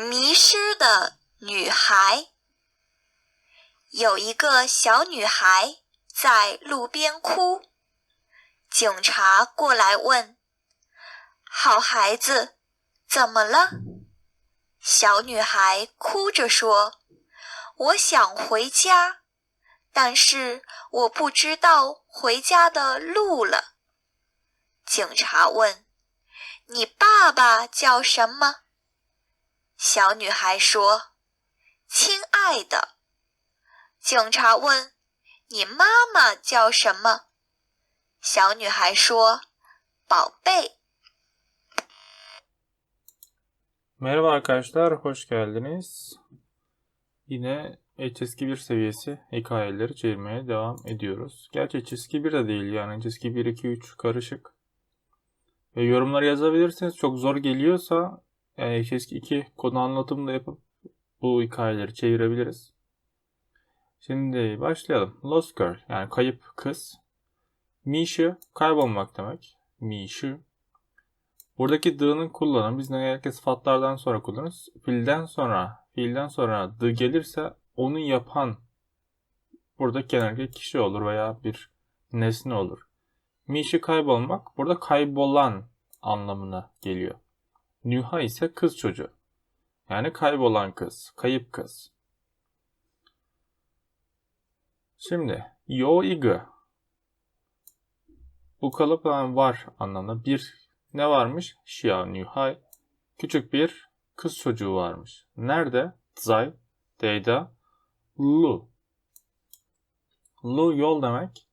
迷失的女孩。有一个小女孩在路边哭，警察过来问：“好孩子，怎么了？”小女孩哭着说：“我想回家，但是我不知道回家的路了。”警察问：“你爸爸叫什么？”小女孩说：“亲爱的。”警察问：“你妈妈叫什么？”小女孩说：“宝贝。” Merhaba arkadaşlar, hoş geldiniz. Yine HSK1 seviyesi hikayeleri çevirmeye devam ediyoruz. Gerçi HSK1 de değil yani HSK1, 2, 3 karışık. Ve yorumları yazabilirsiniz. Çok zor geliyorsa yani HSK2 konu anlatımı da yapıp bu hikayeleri çevirebiliriz. Şimdi başlayalım. Lost Girl yani kayıp kız. Mişi kaybolmak demek. Mişi. Buradaki dığ'nın kullanımı biz genellikle sıfatlardan sonra kullanırız. Fiilden sonra, fiilden sonra dı gelirse onu yapan burada genellikle kişi olur veya bir nesne olur. Mişi kaybolmak burada kaybolan anlamına geliyor. Nüha ise kız çocuğu. Yani kaybolan kız, kayıp kız. Şimdi yo ig bu kalıp var anlamında bir ne varmış? Xia Nühay küçük bir kız çocuğu varmış. Nerede? Zay, Deyda, Lu. Lu yol demek.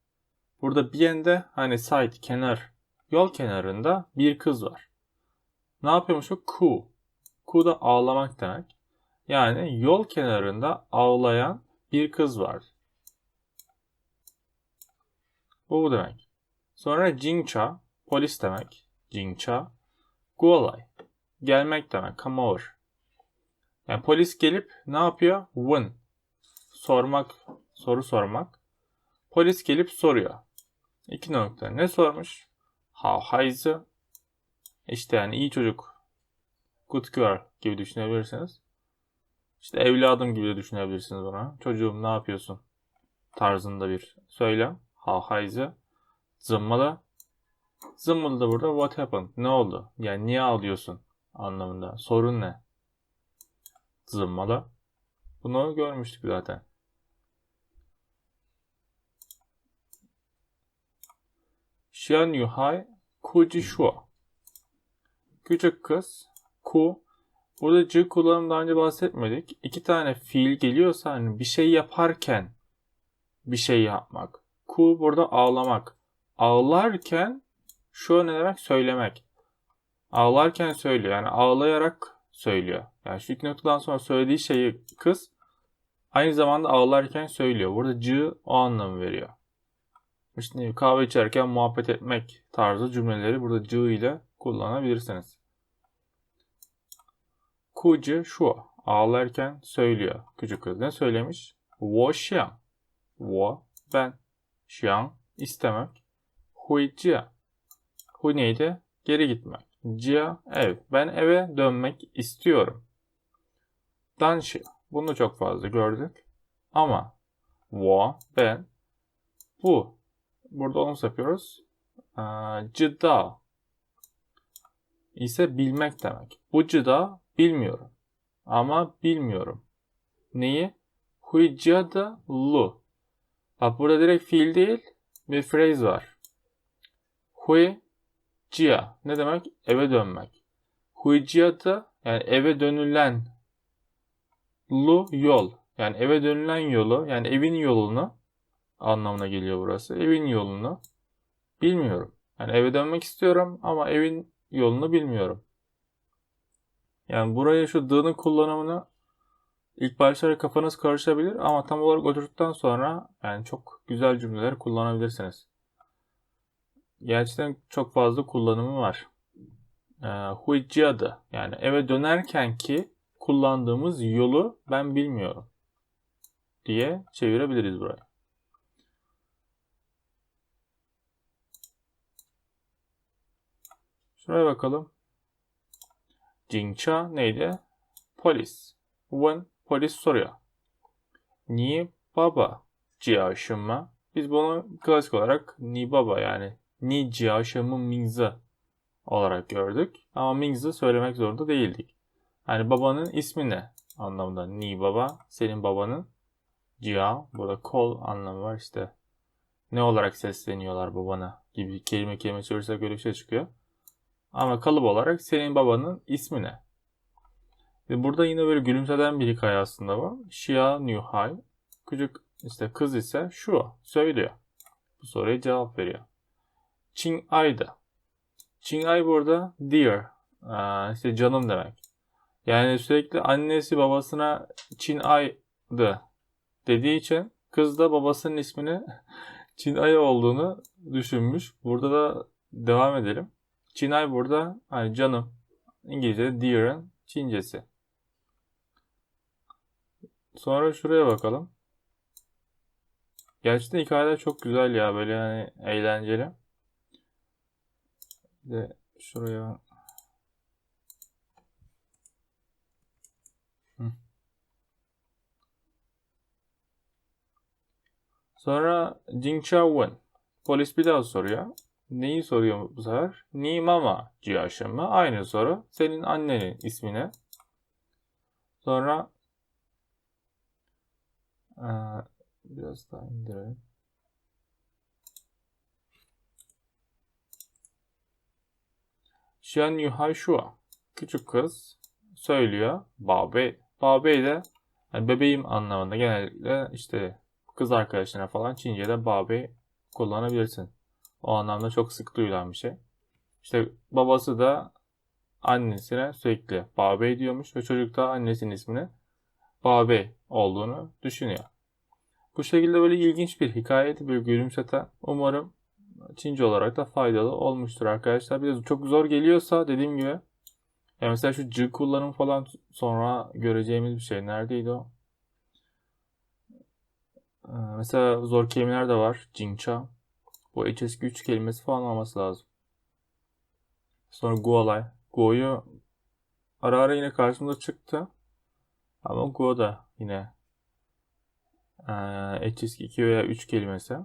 Burada bir yende hani side kenar yol kenarında bir kız var. Ne yapıyormuş o? Ku. Ku da ağlamak demek. Yani yol kenarında ağlayan bir kız var. Bu bu demek. Sonra Jingcha polis demek. Jingcha. Guolai. Gelmek demek. Come over. Yani polis gelip ne yapıyor? Win. Sormak. Soru sormak. Polis gelip soruyor. İki nokta. Ne sormuş? How high's İşte yani iyi çocuk. Good girl gibi düşünebilirsiniz. İşte evladım gibi de düşünebilirsiniz ona. Çocuğum ne yapıyorsun? Tarzında bir söylem. How high's Zımmalı. Zımmalı da burada what happened? Ne oldu? Yani niye ağlıyorsun? Anlamında. Sorun ne? Zımmalı. Bunu görmüştük zaten. Xian Yuhai Kuji Shuo. Küçük kız. Ku. Burada c kullanımı daha önce bahsetmedik. İki tane fiil geliyorsa hani bir şey yaparken bir şey yapmak. Ku burada ağlamak. Ağlarken şu ne demek? Söylemek. Ağlarken söylüyor. Yani ağlayarak söylüyor. Yani şu iki noktadan sonra söylediği şeyi kız aynı zamanda ağlarken söylüyor. Burada c o anlamı veriyor. İşte kahve içerken muhabbet etmek tarzı cümleleri burada c ile kullanabilirsiniz. Kucu şu ağlarken söylüyor. Küçük kız ne söylemiş? Wo xiang. Wo ben. Xiang istemek. Hui jia. Hui neydi? Geri gitmek. Jia ev. Ben eve dönmek istiyorum. Danshi. Bunu çok fazla gördük. Ama wo ben bu. Burada onu yapıyoruz. Cıda ise bilmek demek. Bu cıda bilmiyorum. Ama bilmiyorum. Neyi? Huicada lu. Bak burada direkt fiil değil bir phrase var. Hui cia ne demek? Eve dönmek. Huicada yani eve dönülen lu yol. Yani eve dönülen yolu yani evin yolunu anlamına geliyor burası. Evin yolunu bilmiyorum. Yani eve dönmek istiyorum ama evin yolunu bilmiyorum. Yani buraya şu dığ'nın kullanımını ilk başlarda kafanız karışabilir ama tam olarak oturduktan sonra yani çok güzel cümleler kullanabilirsiniz. Gerçekten çok fazla kullanımı var. Huiciada yani eve dönerken ki kullandığımız yolu ben bilmiyorum diye çevirebiliriz buraya. Şuraya bakalım. Jingcha neydi? polis. When polis soruyor. Ni baba jiaşımı. Biz bunu klasik olarak ni baba yani ni jiaşımı mingzi olarak gördük. Ama mingzi söylemek zorunda değildik. Yani babanın ismi ne anlamında. Ni baba senin babanın Cia burada kol anlamı var işte. Ne olarak sesleniyorlar babana gibi kelime kelime çevirsek öyle bir şey çıkıyor. Ama kalıp olarak senin babanın ismi ne? Ve burada yine böyle gülümseden bir hikaye aslında bu. Shia Nuhai. Küçük işte kız ise şu söylüyor. Bu soruya cevap veriyor. Çin Ay'da. Çin Ay burada dear. İşte canım demek. Yani sürekli annesi babasına Çin Ay'dı dediği için kız da babasının ismini Çin Ay olduğunu düşünmüş. Burada da devam edelim. Çin Ay burada hani canım. İngilizce'de dear'ın Çincesi. Sonra şuraya bakalım. Gerçekten hikayeler çok güzel ya. Böyle yani eğlenceli. De şuraya Hı. Sonra Jing Chaowen. Polis bir daha soruyor. Neyi soruyor bu sefer? Ni mama jiaşın mı? Aynı soru. Senin annenin ismini. Sonra Aa, biraz daha indirelim. Xian Yuhai Shua. Küçük kız söylüyor. Babe. Babe de yani bebeğim anlamında genellikle işte kız arkadaşına falan Çince'de babe kullanabilirsin. O anlamda çok sık duyulan bir şey. İşte babası da annesine sürekli babe diyormuş ve çocuk da annesinin ismini babe olduğunu düşünüyor. Bu şekilde böyle ilginç bir hikayeydi, bir gülümseten. Umarım Çince olarak da faydalı olmuştur arkadaşlar. Biraz çok zor geliyorsa dediğim gibi ya mesela şu cı kullanım falan sonra göreceğimiz bir şey. Neredeydi o? Ee, mesela zor kelimeler de var. Jingcha. Bu HSQ3 kelimesi falan olması lazım. Sonra Guolay. Guo'yu ara ara yine karşımıza çıktı. Ama Guo da yine ee, HSQ2 veya 3 kelimesi.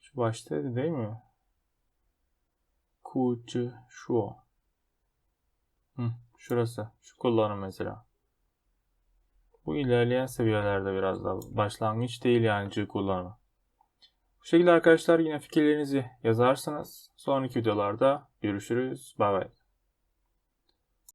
Şu baştaydı değil mi? Kucu şu. Hı, şurası. Şu kullanım mesela. Bu ilerleyen seviyelerde biraz daha başlangıç değil yani C kullanımı. Bu şekilde arkadaşlar yine fikirlerinizi yazarsınız. Sonraki videolarda görüşürüz. Bye bye.